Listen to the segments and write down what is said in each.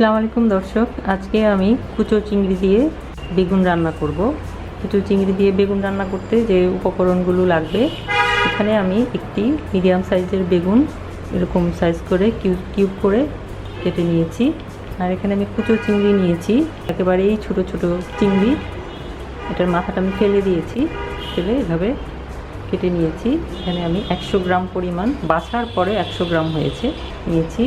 আসসালামু আলাইকুম দর্শক। আজকে আমি কুচো চিংড়ি দিয়ে বেগুন রান্না করব। কুচো চিংড়ি দিয়ে বেগুন রান্না করতে যে উপকরণগুলো লাগবে, এখানে আমি একটি মিডিয়াম সাইজের বেগুন এরকম সাইজ করে কিউব কিউব করে কেটে নিয়েছি। আর এখানে আমি কুচো চিংড়ি নিয়েছি। একেবারেই ছোট ছোট চিংড়ি। এটার মাথাটা আমি ফেলে দিয়েছি। ফেলে এভাবে কেটে নিয়েছি। এখানে আমি একশো গ্রাম পরিমাণ, বাছার পরে একশো গ্রাম হয়েছে নিয়েছি।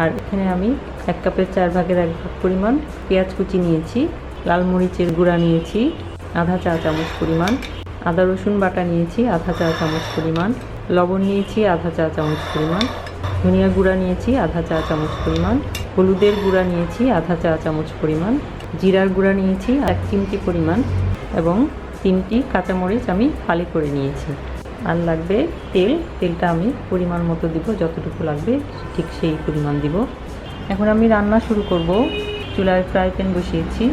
আর এখানে আমি এক কাপের চার ভাগের এক ভাগ পরিমাণ পেঁয়াজ কুচি নিয়েছি, লাল মরিচের গুঁড়া নিয়েছি, আধা চা চামচ পরিমাণ, আদা রসুন বাটা নিয়েছি, আধা চা চামচ পরিমাণ, লবণ নিয়েছি, আধা চা চামচ পরিমাণ, ধনিয়া গুঁড়া নিয়েছি, আধা চা চামচ পরিমাণ, হলুদের গুঁড়া নিয়েছি, আধা চা চামচ পরিমাণ, জিরার গুঁড়া নিয়েছি, এক চিমটি পরিমাণ এবং তিনটি কাঁচামরিচ আমি ফালি করে নিয়েছি। আর লাগবে তেল, তেলটা আমি পরিমাণ মতো দিব, যতটুকু লাগবে ঠিক সেই পরিমাণ দিব। এখন আমি রান্না শুরু করব। চুলায় ফ্রাই প্যান বসিয়েছি,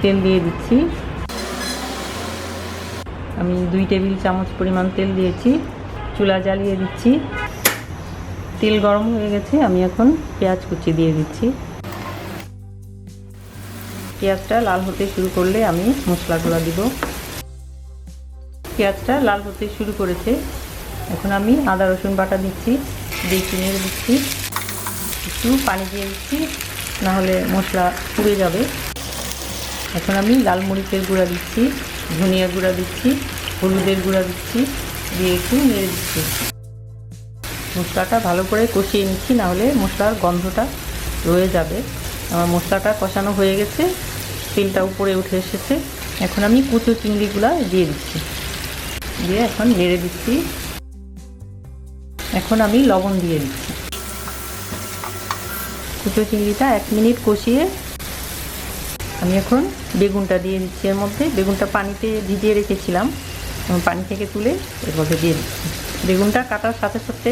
তেল দিয়ে দিচ্ছি। আমি দুই টেবিল চামচ পরিমাণ তেল দিয়েছি, চুলা জ্বালিয়ে দিচ্ছি। তেল গরম হয়ে গেছে, আমি এখন পেঁয়াজ কুচি দিয়ে দিচ্ছি। পেঁয়াজটা লাল হতে শুরু করলে আমি মশলাগুলো দিব। পেঁয়াজটা লাল হতে শুরু করেছে, এখন আমি আদা রসুন বাটা দিচ্ছি দিয়ে নেড়ে দিচ্ছি। একটু পানি দিয়ে দিচ্ছি, নাহলে মশলা পুড়ে যাবে। এখন আমি লাল মরিচের গুঁড়া দিচ্ছি, ধনিয়া গুঁড়া দিচ্ছি, হলুদের গুঁড়া দিচ্ছি, দিয়ে একটু নেড়ে দিচ্ছি। মশলাটা ভালো করে কষিয়ে নিচ্ছি, নাহলে মশলার গন্ধটা রয়ে যাবে। আমার মশলাটা কষানো হয়ে গেছে, তেলটা উপরে উঠে এসেছে। এখন আমি কুচো চিংড়িগুলো দিয়ে দিচ্ছি। দিয়ে এখন নেড়ে দিচ্ছি। এখন আমি লবণ দিয়ে দিচ্ছি। কুচো চিংড়িটা এক মিনিট কষিয়ে আমি এখন বেগুনটা দিয়ে দিচ্ছি। এর মধ্যে বেগুনটা পানিতে ভিজিয়ে রেখেছিলাম। পানি থেকে তুলে এর মধ্যে দিয়ে দিচ্ছি। বেগুনটা কাটার সাথে সাথে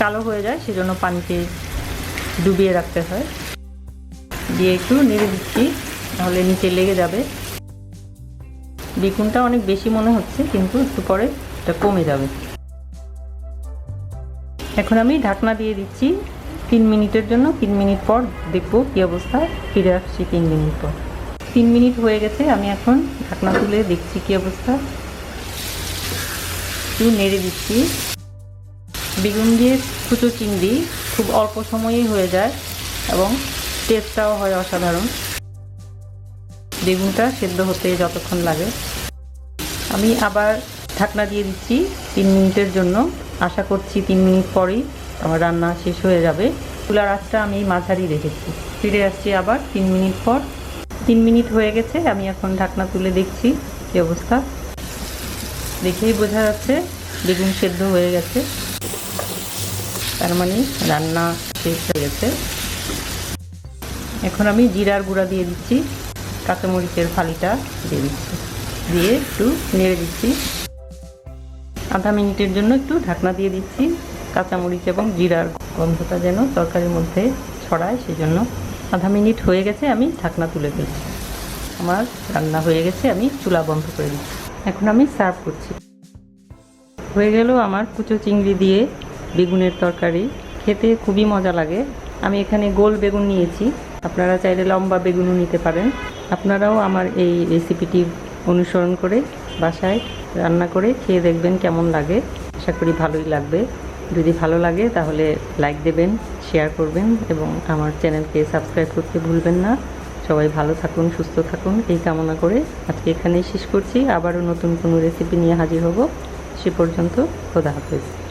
কালো হয়ে যায়, সেজন্য পানিতে ডুবিয়ে রাখতে হয়। দিয়ে একটু নেড়ে দিচ্ছি, তাহলে নিচে লেগে যাবে। বেগুনটা অনেক বেশি মনে হচ্ছে, কিন্তু একটু পরে এটা কমে যাবে। এখন আমি ঢাকনা দিয়ে দিচ্ছি। তিন মিনিটের জন্য, তিন মিনিট পর দেখব কী অবস্থা, ফিরে আসছি তিন মিনিট পর। তিন মিনিট হয়ে গেছে, আমি এখন ঢাকনা তুলে দেখছি কী অবস্থা। একটু নেড়ে দিচ্ছি। বেগুন দিয়ে কুচো চিংড়ি খুব অল্প সময়েই হয়ে যায় এবং টেস্টটাও হয় অসাধারণ। বেগুনটা সেদ্ধ হতে যতক্ষণ লাগে। আমি আবার ঢাকনা দিয়ে দিচ্ছি তিন মিনিটের জন্য। আশা করছি তিন মিনিট পরেই আমার রান্না শেষ হয়ে যাবে। চুলার আঁচটা আমি মাঝারি রেখেছি। ফিরে আসছি আবার তিন মিনিট পর। তিন মিনিট হয়ে গেছে, আমি এখন ঢাকনা তুলে দেখছি কী অবস্থা। দেখেই বোঝা যাচ্ছে বেগুন সেদ্ধ হয়ে গেছে। তার মানে রান্না শেষ হয়ে গেছে। এখন আমি জিরার গুঁড়া দিয়ে দিচ্ছি, কাঁচামরিচের ফালিটা দিয়ে দিচ্ছি। দিয়ে একটু নেড়ে দিচ্ছি। আধা মিনিটের জন্য একটু ঢাকনা দিয়ে দিচ্ছি। কাঁচামরিচ এবং জিরার গন্ধটা যেন তরকারির মধ্যে ছড়ায় সেই জন্য আধা মিনিট হয়ে গেছে, আমি ঢাকনা তুলে দিচ্ছি আমার রান্না হয়ে গেছে, আমি চুলা বন্ধ করে দিচ্ছি। এখন আমি সার্ভ করছি। হয়ে গেল আমার কুচো চিংড়ি দিয়ে বেগুনের তরকারি। খেতে খুবই মজা লাগে। আমি এখানে গোল বেগুন নিয়েছি। আপনারা চাইলে লম্বা বেগুনও নিতে পারেন। আপনারাও আমার এই রেসিপিটি অনুসরণ করে বাসায় রান্না করে খেয়ে দেখবেন কেমন লাগে। আশা করি ভালোই লাগবে। যদি ভালো লাগে তাহলে লাইক দেবেন শেয়ার করবেন এবং আমার চ্যানেলকে সাবস্ক্রাইব করতে ভুলবেন না। সবাই ভালো থাকুন, সুস্থ থাকুন, এই কামনা করে আজকে এখানেই শেষ করছি। আবারও নতুন কোনো রেসিপি নিয়ে হাজির হব। সে পর্যন্ত খোদা হাফেজ।